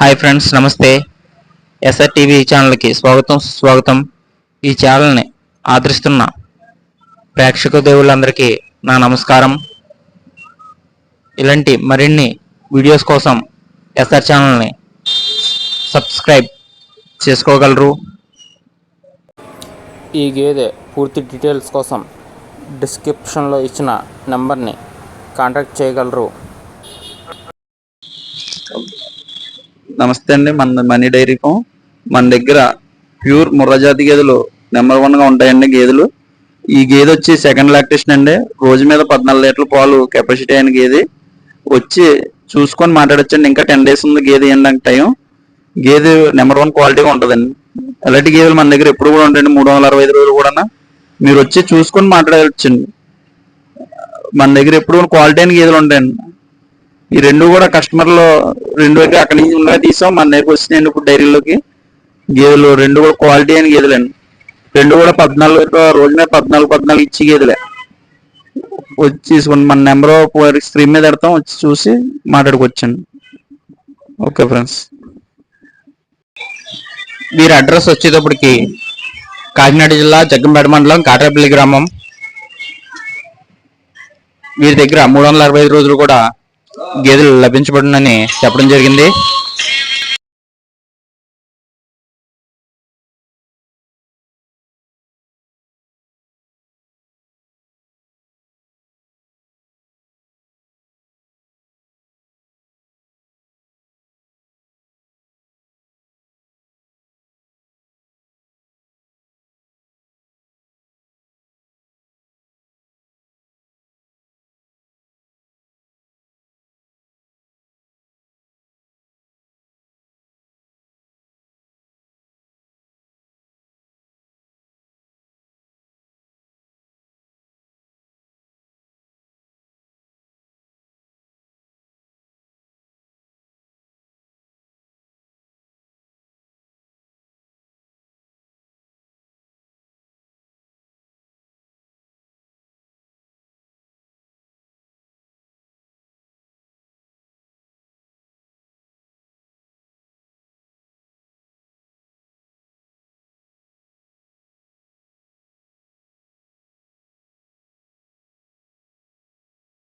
Hi friends నమస్తే. SR TV ఛానల్కి స్వాగతం స్వాగతం ఈ ఛానల్ని ఆదరిస్తున్న ప్రేక్షక దేవుళ్ళందరికీ నా నమస్కారం. ఇలాంటి మరిన్ని వీడియోస్ కోసం ఎస్ఆర్ ఛానల్ని సబ్స్క్రైబ్ చేసుకోగలరు. ఈ గేదె పూర్తి డీటెయిల్స్ కోసం డిస్క్రిప్షన్లో ఇచ్చిన నెంబర్ని కాంటాక్ట్ చేయగలరు. నమస్తే అండి. మన మనీ డైరీ ఫామ్. మన దగ్గర ప్యూర్ ముర్రజాతి గేదెలు నెంబర్ వన్గా ఉంటాయండి గేదెలు. ఈ గేదె వచ్చి సెకండ్ లాక్టేషన్ అండి. రోజు మీద పద్నాలుగు లీటర్ల పాలు కెపాసిటీ అయిన గేదె. వచ్చి చూసుకొని మాట్లాడొచ్చండి. ఇంకా టెన్ డేస్ ఉంది గేదె ఏంటంటే టైం. గేదె నెంబర్ వన్ క్వాలిటీగా ఉంటుందండి. అలాంటి గేదెలు మన దగ్గర ఎప్పుడు కూడా ఉంటాయండి? మూడు వందల అరవై ఐదు రోజులు కూడా మీరు వచ్చి చూసుకొని మాట్లాడవచ్చండి మన దగ్గర ఎప్పుడు క్వాలిటీ అయిన గేదెలు ఉంటాయండి. ఈ రెండు కూడా కస్టమర్లు రెండు దగ్గర అక్కడి నుంచి ఉండగా తీసాం. మన దగ్గర వచ్చినాయండి ఇప్పుడు డైరీలోకి. గేదెలు రెండు కూడా క్వాలిటీ అయిన గేదెలండి. రెండు కూడా పద్నాలుగు రోజు మీద పద్నాలుగు పద్నాలుగు ఇచ్చి గేదెలే. వచ్చి తీసుకోండి మన నెంబర్ స్క్రీన్ మీద పెడతాం. వచ్చి చూసి మాట్లాడుకోవచ్చండి. Okay friends. మీరు అడ్రస్ వచ్చేటప్పటికి కాకినాడ జిల్లా జగ్గంపేట మండలం కాటరపల్లి గ్రామం. వీరి దగ్గర మూడు వందల అరవై ఐదు రోజులు కూడా గేదెలు లభించబడునని చెప్పడం జరిగింది.